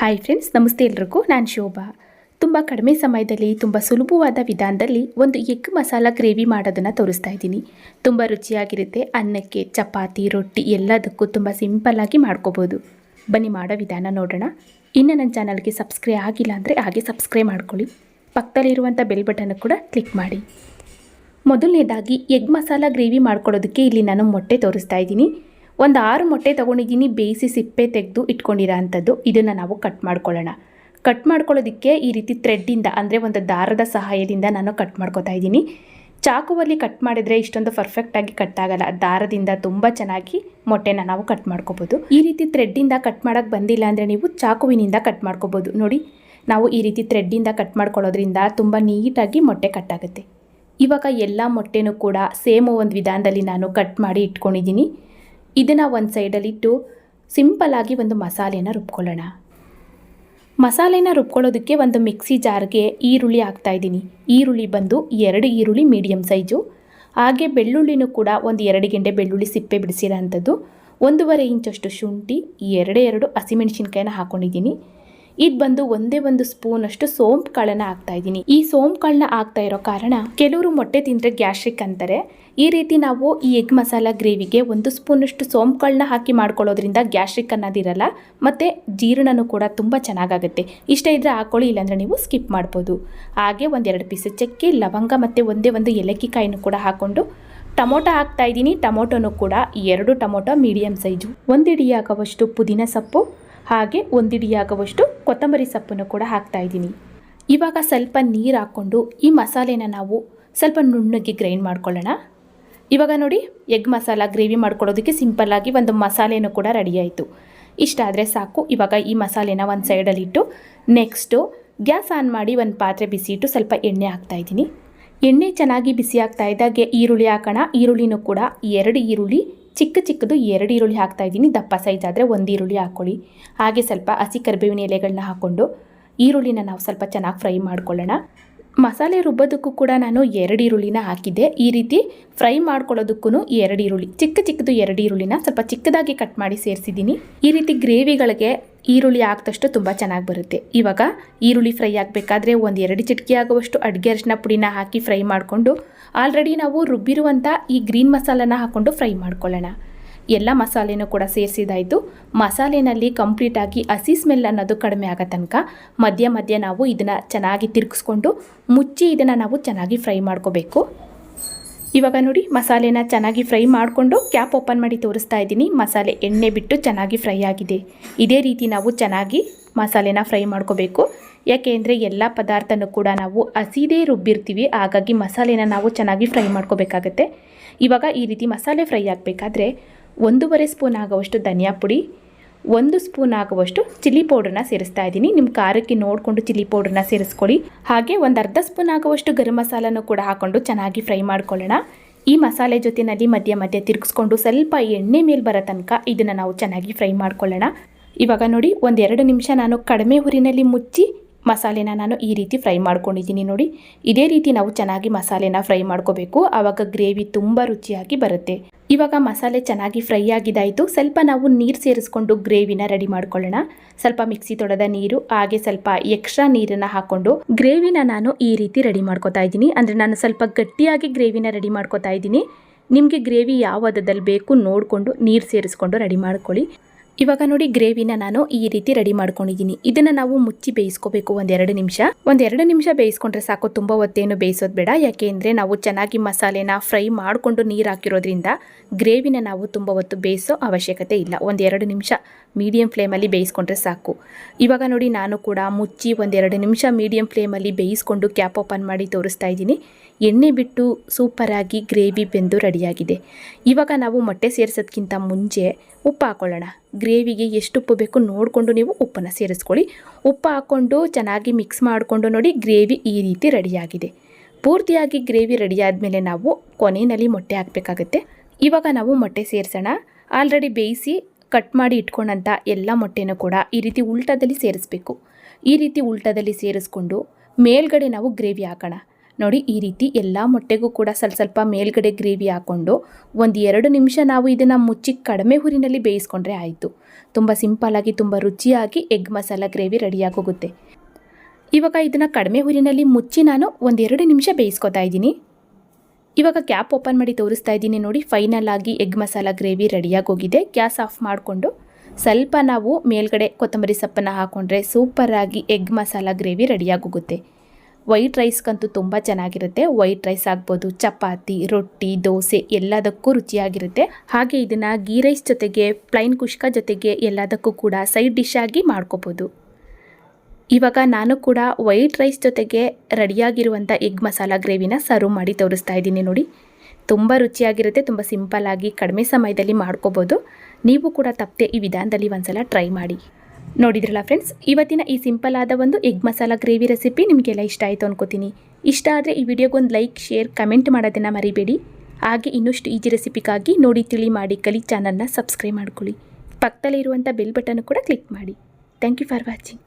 Hi friends ನಮಸ್ತೆ ಎಲ್ರಿಗೂ. ನಾನು ಶೋಭಾ. ತುಂಬ ಕಡಿಮೆ ಸಮಯದಲ್ಲಿ, ತುಂಬ ಸುಲಭವಾದ ವಿಧಾನದಲ್ಲಿ ಒಂದು ಎಗ್ ಮಸಾಲ ಗ್ರೇವಿ ಮಾಡೋದನ್ನು ತೋರಿಸ್ತಾ ಇದ್ದೀನಿ. ತುಂಬ ರುಚಿಯಾಗಿರುತ್ತೆ. ಅನ್ನಕ್ಕೆ, ಚಪಾತಿ, ರೊಟ್ಟಿ ಎಲ್ಲದಕ್ಕೂ ತುಂಬ ಸಿಂಪಲ್ಲಾಗಿ ಮಾಡ್ಕೋಬೋದು. ಬನ್ನಿ ಮಾಡೋ ವಿಧಾನ ನೋಡೋಣ. ಇನ್ನು ನನ್ನ ಚಾನಲ್ಗೆ ಸಬ್ಸ್ಕ್ರೈಬ್ ಆಗಿಲ್ಲ ಅಂದರೆ ಹಾಗೆ ಸಬ್ಸ್ಕ್ರೈಬ್ ಮಾಡ್ಕೊಳ್ಳಿ. ಪಕ್ಕದಲ್ಲಿರುವಂಥ ಬೆಲ್ ಬಟನ್ ಕೂಡ ಕ್ಲಿಕ್ ಮಾಡಿ. ಮೊದಲನೇದಾಗಿ, ಎಗ್ ಮಸಾಲ ಗ್ರೇವಿ ಮಾಡ್ಕೊಳ್ಳೋದಕ್ಕೆ ಇಲ್ಲಿ ನಾನು ಮೊಟ್ಟೆ ತೋರಿಸ್ತಾ ಇದ್ದೀನಿ. ಒಂದು ಆರು ಮೊಟ್ಟೆ ತೊಗೊಂಡಿದ್ದೀನಿ ಬೇಯಿಸಿ ಸಿಪ್ಪೆ ತೆಗೆದು ಇಟ್ಕೊಂಡಿರೋ ಅಂಥದ್ದು ಇದನ್ನು ನಾವು ಕಟ್ ಮಾಡ್ಕೊಳ್ಳೋಣ. ಕಟ್ ಮಾಡ್ಕೊಳ್ಳೋದಕ್ಕೆ ಈ ರೀತಿ ಥ್ರೆಡ್ಡಿಂದ ಅಂದರೆ ಒಂದು ದಾರದ ಸಹಾಯದಿಂದ ನಾನು ಕಟ್ ಮಾಡ್ಕೊತಾ ಇದ್ದೀನಿ. ಚಾಕುವಲ್ಲಿ ಕಟ್ ಮಾಡಿದರೆ ಇಷ್ಟೊಂದು ಪರ್ಫೆಕ್ಟಾಗಿ ಕಟ್ ಆಗಲ್ಲ. ದಾರದಿಂದ ತುಂಬ ಚೆನ್ನಾಗಿ ಮೊಟ್ಟೆನ ನಾವು ಕಟ್ ಮಾಡ್ಕೋಬೋದು. ಈ ರೀತಿ ಥ್ರೆಡ್ಡಿಂದ ಕಟ್ ಮಾಡೋಕ್ಕೆ ಬಂದಿಲ್ಲ ಅಂದರೆ ನೀವು ಚಾಕುವಿನಿಂದ ಕಟ್ ಮಾಡ್ಕೋಬೋದು. ನೋಡಿ, ನಾವು ಈ ರೀತಿ ಥ್ರೆಡ್ಡಿಂದ ಕಟ್ ಮಾಡ್ಕೊಳ್ಳೋದ್ರಿಂದ ತುಂಬ ನೀಟಾಗಿ ಮೊಟ್ಟೆ ಕಟ್ ಆಗುತ್ತೆ. ಇವಾಗ ಎಲ್ಲ ಮೊಟ್ಟೆನೂ ಕೂಡ ಸೇಮ್ ಒಂದು ವಿಧಾನದಲ್ಲಿ ನಾನು ಕಟ್ ಮಾಡಿ ಇಟ್ಕೊಂಡಿದ್ದೀನಿ. ಇದನ್ನು ಒಂದು ಸೈಡಲ್ಲಿಟ್ಟು ಸಿಂಪಲ್ಲಾಗಿ ಒಂದು ಮಸಾಲೆನ ರುಬ್ಕೊಳ್ಳೋಣ. ಮಸಾಲೆನ ರುಬ್ಕೊಳ್ಳೋದಕ್ಕೆ ಒಂದು ಮಿಕ್ಸಿ ಜಾರ್ಗೆ ಈರುಳ್ಳಿ ಹಾಕ್ತಾಯಿದ್ದೀನಿ ಈರುಳ್ಳಿ ಬಂದು ಎರಡು ಈರುಳ್ಳಿ ಮೀಡಿಯಮ್ ಸೈಜು. ಹಾಗೆ ಬೆಳ್ಳುಳ್ಳಿನೂ ಕೂಡ ಒಂದು ಎರಡು ಗೆಂಡೆ ಬೆಳ್ಳುಳ್ಳಿ ಸಿಪ್ಪೆ ಬಿಡಿಸಿರೋ ಅಂಥದ್ದು ಒಂದೂವರೆ ಇಂಚಷ್ಟು ಶುಂಠಿ, ಎರಡೇ ಎರಡು ಹಸಿಮೆಣಸಿನ್ಕಾಯಿನ ಹಾಕ್ಕೊಂಡಿದ್ದೀನಿ ಇದು ಬಂದು ಒಂದೇ ಒಂದು ಸ್ಪೂನ್ ಅಷ್ಟು ಸೋಂಪು ಕಾಳನ್ನ ಹಾಕ್ತಾ ಇದ್ದೀನಿ. ಈ ಸೋಂಪು ಕಾಳನ್ನ ಹಾಕ್ತಾ ಇರೋ ಕಾರಣ ಕೆಲವರು ಮೊಟ್ಟೆ ತಿಂದರೆ ಗ್ಯಾಸ್ಟ್ರಿಕ್ ಅಂತಾರೆ. ಈ ರೀತಿ ನಾವು ಈ ಎಗ್ ಮಸಾಲ ಗ್ರೇವಿಗೆ ಒಂದು ಸ್ಪೂನಷ್ಟು ಸೋಂಪು ಕಾಳನ್ನ ಹಾಕಿ ಮಾಡ್ಕೊಳ್ಳೋದ್ರಿಂದ ಗ್ಯಾಸ್ಟ್ರಿಕ್ ಅನ್ನೋದಿರಲ್ಲ ಮತ್ತು ಜೀರ್ಣನೂ ಕೂಡ ತುಂಬ ಚೆನ್ನಾಗಾಗುತ್ತೆ. ಇಷ್ಟ ಇದ್ದರೆ ಹಾಕೊಳ್ಳಿ, ಇಲ್ಲಾಂದರೆ ನೀವು ಸ್ಕಿಪ್ ಮಾಡ್ಬೋದು. ಹಾಗೆ ಒಂದೆರಡು ಪೀಸ್ ಚಕ್ಕೆ ಲವಂಗ ಮತ್ತು ಒಂದೇ ಒಂದು ಏಲಕ್ಕಿ ಕಾಯಿನೂ ಕೂಡ ಹಾಕ್ಕೊಂಡು ಟೊಮೊಟೊ ಹಾಕ್ತಾ ಇದ್ದೀನಿ. ಟೊಮೊಟೊನೂ ಕೂಡ ಎರಡು ಟೊಮೊಟೊ ಮೀಡಿಯಮ್ ಸೈಜು. ಒಂದಿಡಿಯಾಗುವಷ್ಟು ಪುದೀನ ಸೊಪ್ಪು, ಹಾಗೆ ಒಂದಿಡಿ ಆಗುವಷ್ಟು ಕೊತ್ತಂಬರಿ ಸೊಪ್ಪನ್ನು ಕೂಡ ಹಾಕ್ತಾ ಇದ್ದೀನಿ. ಇವಾಗ ಸ್ವಲ್ಪ ನೀರು ಹಾಕ್ಕೊಂಡು ಈ ಮಸಾಲೆನ ನಾವು ಸ್ವಲ್ಪ ನುಣ್ಣಗೆ ಗ್ರೈಂಡ್ ಮಾಡ್ಕೊಳ್ಳೋಣ. ಇವಾಗ ನೋಡಿ, ಎಗ್ ಮಸಾಲ ಗ್ರೇವಿ ಮಾಡ್ಕೊಳ್ಳೋದಕ್ಕೆ ಸಿಂಪಲ್ಲಾಗಿ ಒಂದು ಮಸಾಲೆನೂ ಕೂಡ ರೆಡಿ ಆಯಿತು. ಇಷ್ಟಾದರೆ ಸಾಕು, ಇವಾಗ ಈ ಮಸಾಲೆನ ಒಂದು ಸೈಡಲ್ಲಿಟ್ಟು ನೆಕ್ಸ್ಟು ಗ್ಯಾಸ್ ಆನ್ ಮಾಡಿ ಒಂದು ಪಾತ್ರೆ ಬಿಸಿ ಇಟ್ಟು ಸ್ವಲ್ಪ ಎಣ್ಣೆ ಹಾಕ್ತಾಯಿದ್ದೀನಿ ಎಣ್ಣೆ ಚೆನ್ನಾಗಿ ಬಿಸಿ ಆಗ್ತಾ ಇದ್ದಾಗೆ ಈರುಳ್ಳಿ ಹಾಕೋಣ. ಈರುಳ್ಳಿನೂ ಕೂಡ ಎರಡು ಈರುಳ್ಳಿ ಚಿಕ್ಕ ಚಿಕ್ಕದು ಎರಡು ಈರುಳ್ಳಿ ಹಾಕ್ತಾ ಇದ್ದೀನಿ. ದಪ್ಪ ಸೈಜ್ ಆದರೆ ಒಂದು ಈರುಳ್ಳಿ ಹಾಕ್ಕೊಳ್ಳಿ ಹಾಗೆ ಸ್ವಲ್ಪ ಹಸಿ ಕರಿಬೇವಿನ ಎಲೆಗಳನ್ನ ಹಾಕ್ಕೊಂಡು ಈರುಳ್ಳಿನ ನಾವು ಸ್ವಲ್ಪ ಚೆನ್ನಾಗಿ ಫ್ರೈ ಮಾಡ್ಕೊಳ್ಳೋಣ. ಮಸಾಲೆ ರುಬ್ಬೋದಕ್ಕೂ ಕೂಡ ನಾನು ಎರಡು ಈರುಳ್ಳಿನ ಹಾಕಿದ್ದೆ. ಈ ರೀತಿ ಫ್ರೈ ಮಾಡ್ಕೊಳ್ಳೋದಕ್ಕೂ ಎರಡು ಈರುಳ್ಳಿ, ಚಿಕ್ಕ ಚಿಕ್ಕದು ಎರಡು ಈರುಳ್ಳಿನ ಸ್ವಲ್ಪ ಚಿಕ್ಕದಾಗಿ ಕಟ್ ಮಾಡಿ ಸೇರಿಸಿದ್ದೀನಿ. ಈ ರೀತಿ ಗ್ರೇವಿಗಳಿಗೆ ಈರುಳ್ಳಿ ಹಾಕ್ದಷ್ಟು ತುಂಬ ಚೆನ್ನಾಗಿ ಬರುತ್ತೆ. ಇವಾಗ ಈರುಳ್ಳಿ ಫ್ರೈ ಆಗಬೇಕಾದ್ರೆ ಒಂದು ಎರಡು ಚಿಟಕಿ ಆಗುವಷ್ಟು ಅಡುಗೆ ಅರಿಶಿನ ಪುಡಿನ ಹಾಕಿ ಫ್ರೈ ಮಾಡಿಕೊಂಡು, ಆಲ್ರೆಡಿ ನಾವು ರುಬ್ಬಿರುವಂಥ ಈ ಗ್ರೀನ್ ಮಸಾಲನ ಹಾಕ್ಕೊಂಡು ಫ್ರೈ ಮಾಡ್ಕೊಳ್ಳೋಣ. ಎಲ್ಲ ಮಸಾಲೆನೂ ಕೂಡ ಸೇರಿಸಿದಾಯಿತು ಮಸಾಲೆನಲ್ಲಿ ಕಂಪ್ಲೀಟಾಗಿ ಹಸಿ ಸ್ಮೆಲ್ ಅನ್ನೋದು ಕಡಿಮೆ ಆಗೋ ತನಕ ಮಧ್ಯ ಮಧ್ಯ ನಾವು ಇದನ್ನು ಚೆನ್ನಾಗಿ ತಿರುಗಿಸ್ಕೊಂಡು ಮುಚ್ಚಿ ಇದನ್ನು ನಾವು ಚೆನ್ನಾಗಿ ಫ್ರೈ ಮಾಡ್ಕೋಬೇಕು. ಇವಾಗ ನೋಡಿ ಮಸಾಲೆನ ಚೆನ್ನಾಗಿ ಫ್ರೈ ಮಾಡಿಕೊಂಡು ಕ್ಯಾಪ್ ಓಪನ್ ಮಾಡಿ ತೋರಿಸ್ತಾ ಇದ್ದೀನಿ. ಮಸಾಲೆ ಎಣ್ಣೆ ಬಿಟ್ಟು ಚೆನ್ನಾಗಿ ಫ್ರೈ ಆಗಿದೆ. ಇದೇ ರೀತಿ ನಾವು ಚೆನ್ನಾಗಿ ಮಸಾಲೆನ ಫ್ರೈ ಮಾಡ್ಕೋಬೇಕು. ಯಾಕೆ ಅಂದರೆ ಎಲ್ಲ ಪದಾರ್ಥನೂ ಕೂಡ ನಾವು ಹಸಿದೇ ರುಬ್ಬಿರ್ತೀವಿ. ಹಾಗಾಗಿ ಮಸಾಲೆನ ನಾವು ಚೆನ್ನಾಗಿ ಫ್ರೈ ಮಾಡ್ಕೋಬೇಕಾಗತ್ತೆ. ಇವಾಗ ಈ ರೀತಿ ಮಸಾಲೆ ಫ್ರೈ ಆಗಬೇಕಾದ್ರೆ ಒಂದೂವರೆ ಸ್ಪೂನ್ ಆಗುವಷ್ಟು ಧನಿಯಾ ಪುಡಿ, ಒಂದು ಸ್ಪೂನ್ ಆಗುವಷ್ಟು ಚಿಲ್ಲಿ ಪೌಡ್ರನ್ನ ಸೇರಿಸ್ತಾ ಇದ್ದೀನಿ ನಿಮ್ಮ ಖಾರಕ್ಕೆ ನೋಡಿಕೊಂಡು ಚಿಲ್ಲಿ ಪೌಡ್ರನ್ನ ಸೇರಿಸ್ಕೊಳ್ಳಿ. ಹಾಗೆ ಒಂದು ಅರ್ಧ ಸ್ಪೂನ್ ಆಗುವಷ್ಟು ಗರಂ ಮಸಾಲನೂ ಕೂಡ ಹಾಕ್ಕೊಂಡು ಚೆನ್ನಾಗಿ ಫ್ರೈ ಮಾಡ್ಕೊಳ್ಳೋಣ. ಈ ಮಸಾಲೆ ಜೊತೆಯಲ್ಲಿ ಮಧ್ಯ ಮಧ್ಯ ತಿರುಗಿಸ್ಕೊಂಡು ಸ್ವಲ್ಪ ಎಣ್ಣೆ ಮೇಲೆ ಬರೋ ತನಕ ಇದನ್ನು ನಾವು ಚೆನ್ನಾಗಿ ಫ್ರೈ ಮಾಡ್ಕೊಳ್ಳೋಣ. ಇವಾಗ ನೋಡಿ, ಒಂದೆರಡು ನಿಮಿಷ ನಾನು ಕಡಿಮೆ ಹುರಿನಲ್ಲಿ ಮುಚ್ಚಿ ಮಸಾಲೆನ ನಾನು ಈ ರೀತಿ ಫ್ರೈ ಮಾಡ್ಕೊಂಡಿದ್ದೀನಿ ನೋಡಿ. ಇದೇ ರೀತಿ ನಾವು ಚೆನ್ನಾಗಿ ಮಸಾಲೆನ ಫ್ರೈ ಮಾಡ್ಕೋಬೇಕು. ಆವಾಗ ಗ್ರೇವಿ ತುಂಬ ರುಚಿಯಾಗಿ ಬರುತ್ತೆ. ಇವಾಗ ಮಸಾಲೆ ಚೆನ್ನಾಗಿ ಫ್ರೈ ಆಗಿದಾಯಿತು. ಸ್ವಲ್ಪ ನಾವು ನೀರು ಸೇರಿಸ್ಕೊಂಡು ಗ್ರೇವಿನ ರೆಡಿ ಮಾಡ್ಕೊಳ್ಳೋಣ. ಸ್ವಲ್ಪ ಮಿಕ್ಸಿ ತೊಡೆದ ನೀರು, ಹಾಗೆ ಸ್ವಲ್ಪ ಎಕ್ಸ್ಟ್ರಾ ನೀರನ್ನು ಹಾಕ್ಕೊಂಡು ಗ್ರೇವಿನ ನಾನು ಈ ರೀತಿ ರೆಡಿ ಮಾಡ್ಕೋತಾ ಇದ್ದೀನಿ. ಅಂದರೆ ನಾನು ಸ್ವಲ್ಪ ಗಟ್ಟಿಯಾಗಿ ಗ್ರೇವಿನ ರೆಡಿ ಮಾಡ್ಕೋತಾ ಇದ್ದೀನಿ. ನಿಮಗೆ ಗ್ರೇವಿ ಯಾವ ಹದದಲ್ಲಿ ಬೇಕು ನೋಡಿಕೊಂಡು ನೀರು ಸೇರಿಸ್ಕೊಂಡು ರೆಡಿ ಮಾಡ್ಕೊಳ್ಳಿ. ಇವಾಗ ನೋಡಿ ಗ್ರೇವಿನ ನಾನು ಈ ರೀತಿ ರೆಡಿ ಮಾಡ್ಕೊಂಡಿದ್ದೀನಿ. ಇದನ್ನ ನಾವು ಮುಚ್ಚಿ ಬೇಯಿಸ್ಕೋಬೇಕು ಒಂದೆರಡು ನಿಮಿಷ. ಒಂದೆರಡು ನಿಮಿಷ ಬೇಯಿಸ್ಕೊಂಡ್ರೆ ಸಾಕು, ತುಂಬ ಹೊತ್ತೇನು ಬೇಯಿಸೋದು ಬೇಡ. ಯಾಕೆ ಅಂದರೆ ನಾವು ಚೆನ್ನಾಗಿ ಮಸಾಲೆನ ಫ್ರೈ ಮಾಡಿಕೊಂಡು ನೀರು ಹಾಕಿರೋದ್ರಿಂದ ಗ್ರೇವಿನ ನಾವು ತುಂಬ ಹೊತ್ತು ಬೇಯಿಸೋ ಅವಶ್ಯಕತೆ ಇಲ್ಲ. ಒಂದೆರಡು ನಿಮಿಷ ಮೀಡಿಯಂ ಫ್ಲೇಮಲ್ಲಿ ಬೇಯಿಸ್ಕೊಂಡ್ರೆ ಸಾಕು. ಇವಾಗ ನೋಡಿ ನಾನು ಕೂಡ ಮುಚ್ಚಿ ಒಂದೆರಡು ನಿಮಿಷ ಮೀಡಿಯಂ ಫ್ಲೇಮಲ್ಲಿ ಬೇಯಿಸ್ಕೊಂಡು ಕ್ಯಾಪ್ ಓಪನ್ ಮಾಡಿ ತೋರಿಸ್ತಾ ಇದ್ದೀನಿ. ಎಣ್ಣೆ ಬಿಟ್ಟು ಸೂಪರಾಗಿ ಗ್ರೇವಿ ಬೆಂದು ರೆಡಿಯಾಗಿದೆ ಇವಾಗ ನಾವು ಮೊಟ್ಟೆ ಸೇರಿಸೋದಕ್ಕಿಂತ ಮುಂಚೆ ಉಪ್ಪು ಹಾಕ್ಕೊಳ್ಳೋಣ ಗ್ರೇವಿಗೆ ಎಷ್ಟು ಉಪ್ಪು ಬೇಕು ನೋಡಿಕೊಂಡು ನೀವು ಉಪ್ಪನ್ನು ಸೇರಿಸ್ಕೊಳ್ಳಿ. ಉಪ್ಪು ಹಾಕ್ಕೊಂಡು ಚೆನ್ನಾಗಿ ಮಿಕ್ಸ್ ಮಾಡಿಕೊಂಡು ನೋಡಿ ಗ್ರೇವಿ ಈ ರೀತಿ ರೆಡಿಯಾಗಿದೆ ಪೂರ್ತಿಯಾಗಿ ಗ್ರೇವಿ ರೆಡಿ ಮೇಲೆ ನಾವು ಕೊನೆಯಲ್ಲಿ ಮೊಟ್ಟೆ ಹಾಕಬೇಕಾಗುತ್ತೆ. ಇವಾಗ ನಾವು ಮೊಟ್ಟೆ ಸೇರಿಸೋಣ. ಆಲ್ರೆಡಿ ಬೇಯಿಸಿ ಕಟ್ ಮಾಡಿ ಇಟ್ಕೊಂಡಂಥ ಎಲ್ಲ ಮೊಟ್ಟೆನೂ ಕೂಡ ಈ ರೀತಿ ಉಲ್ಟದಲ್ಲಿ ಸೇರಿಸ್ಬೇಕು. ಈ ರೀತಿ ಉಲ್ಟದಲ್ಲಿ ಸೇರಿಸ್ಕೊಂಡು ಮೇಲ್ಗಡೆ ನಾವು ಗ್ರೇವಿ ಹಾಕೋಣ. ನೋಡಿ, ಈ ರೀತಿ ಎಲ್ಲ ಮೊಟ್ಟೆಗೂ ಕೂಡ ಸ್ವಲ್ಪ ಸ್ವಲ್ಪ ಮೇಲ್ಗಡೆ ಗ್ರೇವಿ ಹಾಕ್ಕೊಂಡು ಒಂದು ಎರಡು ನಿಮಿಷ ನಾವು ಇದನ್ನು ಮುಚ್ಚಿ ಕಡಿಮೆ ಹುರಿನಲ್ಲಿ ಬೇಯಿಸ್ಕೊಂಡ್ರೆ ಆಯಿತು. ತುಂಬ ಸಿಂಪಲ್ಲಾಗಿ ತುಂಬ ರುಚಿಯಾಗಿ ಎಗ್ ಮಸಾಲ ಗ್ರೇವಿ ರೆಡಿಯಾಗಿ ಹೋಗುತ್ತೆ ಇವಾಗ ಇದನ್ನು ಕಡಿಮೆ ಹುರಿನಲ್ಲಿ ಮುಚ್ಚಿ ನಾನು ಒಂದೆರಡು ನಿಮಿಷ ಬೇಯಿಸ್ಕೊತಾ ಇದ್ದೀನಿ. ಇವಾಗ ಕ್ಯಾಪ್ ಓಪನ್ ಮಾಡಿ ತೋರಿಸ್ತಾ ಇದ್ದೀನಿ ನೋಡಿ, ಫೈನಲ್ ಆಗಿ ಎಗ್ ಮಸಾಲ ಗ್ರೇವಿ ರೆಡಿಯಾಗಿ ಹೋಗಿದೆ ಗ್ಯಾಸ್ ಆಫ್ ಮಾಡಿಕೊಂಡು ಸ್ವಲ್ಪ ನಾವು ಮೇಲ್ಗಡೆ ಕೊತ್ತಂಬರಿ ಸೊಪ್ಪನ್ನು ಹಾಕ್ಕೊಂಡ್ರೆ ಸೂಪರಾಗಿ ಎಗ್ ಮಸಾಲ ಗ್ರೇವಿ ರೆಡಿಯಾಗಿ ಹೋಗುತ್ತೆ ವೈಟ್ ರೈಸ್ಗಂತೂ ತುಂಬ ಚೆನ್ನಾಗಿರುತ್ತೆ. ವೈಟ್ ರೈಸ್ ಆಗ್ಬೋದು, ಚಪಾತಿ, ರೊಟ್ಟಿ, ದೋಸೆ ಎಲ್ಲದಕ್ಕೂ ರುಚಿಯಾಗಿರುತ್ತೆ. ಹಾಗೆ ಇದನ್ನು ಗೀ ರೈಸ್ ಜೊತೆಗೆ, ಪ್ಲೈನ್ ಕುಷ್ಕ ಜೊತೆಗೆ ಎಲ್ಲದಕ್ಕೂ ಕೂಡ ಸೈಡ್ ಡಿಶ್ ಆಗಿ ಮಾಡ್ಕೋಬೋದು. ಇವಾಗ ನಾನು ಕೂಡ ವೈಟ್ ರೈಸ್ ಜೊತೆಗೆ ರೆಡಿಯಾಗಿರುವಂಥ ಎಗ್ ಮಸಾಲ ಗ್ರೇವಿನ ಸರ್ವ್ ಮಾಡಿ ತೋರಿಸ್ತಾ ಇದ್ದೀನಿ ನೋಡಿ. ತುಂಬ ರುಚಿಯಾಗಿರುತ್ತೆ, ತುಂಬ ಸಿಂಪಲ್ಲಾಗಿ ಕಡಿಮೆ ಸಮಯದಲ್ಲಿ ಮಾಡ್ಕೋಬೋದು. ನೀವು ಕೂಡ ತಪ್ಪದೆ ಈ ವಿಧಾನದಲ್ಲಿ ಒಂದ್ಸಲ ಟ್ರೈ ಮಾಡಿ. ನೋಡಿದ್ರಲ್ಲ ಫ್ರೆಂಡ್ಸ್ ಇವತ್ತಿನ ಈ ಸಿಂಪಲ್ ಆದ ಒಂದು ಎಗ್ ಮಸಾಲ ಗ್ರೇವಿ ರೆಸಿಪಿ ನಿಮಗೆಲ್ಲ ಇಷ್ಟ ಆಯಿತು ಅನ್ಕೋತೀನಿ. ಇಷ್ಟ ಆದರೆ ಈ ವಿಡಿಯೋಗೊಂದು ಲೈಕ್ ಶೇರ್ ಕಮೆಂಟ್ ಮಾಡೋದನ್ನು ಮರಿಬೇಡಿ. ಹಾಗೆ ಇನ್ನಷ್ಟು ಈಜಿ ರೆಸಿಪಿಗಾಗಿ ನೋಡಿ, ತಿಳಿ ಮಾಡಿ, ಕಲಿ ಚಾನಲ್ನ ಸಬ್ಸ್ಕ್ರೈಬ್ ಮಾಡ್ಕೊಳ್ಳಿ. ಪಕ್ಕದಲ್ಲಿರುವಂಥ ಬೆಲ್ ಬಟನ್ ಕೂಡ ಕ್ಲಿಕ್ ಮಾಡಿ. Thank you for watching